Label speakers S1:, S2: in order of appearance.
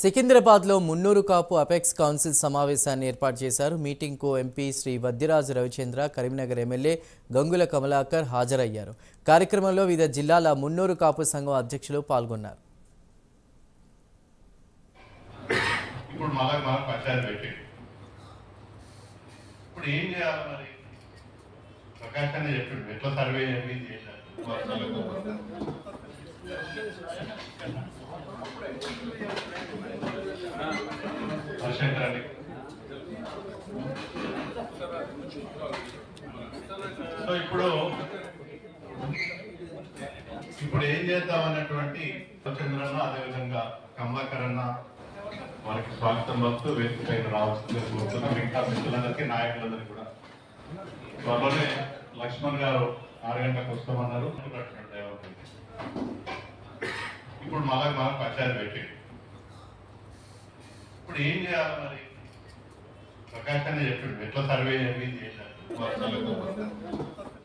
S1: సికింద్రాబాద్లో Munnuru Kapu apex council సమావేశాన్ని ఏర్పాటు చేశారు. మీటింగ్కు ఎంపీ శ్రీ వద్దిరాజు రవిచంద్ర కరీంనగర్ ఎమ్మెల్యే గంగుల కమలాకర్ హాజరయ్యారు. కార్యక్రమంలో వివిధ జిల్లాల మున్నూరు కాపు సంఘం అధ్యక్షులు పాల్గొన్నారు.
S2: ఇప్పుడు పంచాయతీ పెట్టి ఇప్పుడు ఏం చేయాలి మరి? ప్రకాష్ అనే చెప్పిండు. ఎట్లా సర్వే చేయాలి? ఇది అండి సో ఇప్పుడు ఇప్పుడు ఏం చేద్దాం అన్నటువంటి చంద్రన్న అదేవిధంగా కమలాకర్ అన్న వారికి స్వాగతం వస్తూ వేదిక పైన కోరుతున్నాం. మిగతా మిత్రులందరికీ నాయకులందరికీ కూడా. త్వరలోనే లక్ష్మణ్ గారు ఆరు గంటలకు వస్తామన్నారు. ఇప్పుడు మళ్ళీ మనం పంచాయతీ పెట్టేది ఇప్పుడు ఏం చేయాలి మరి? ప్రకాష్ అనే చెప్పిండు ఎట్లా సర్వే చేయాలి. ఏంటంటే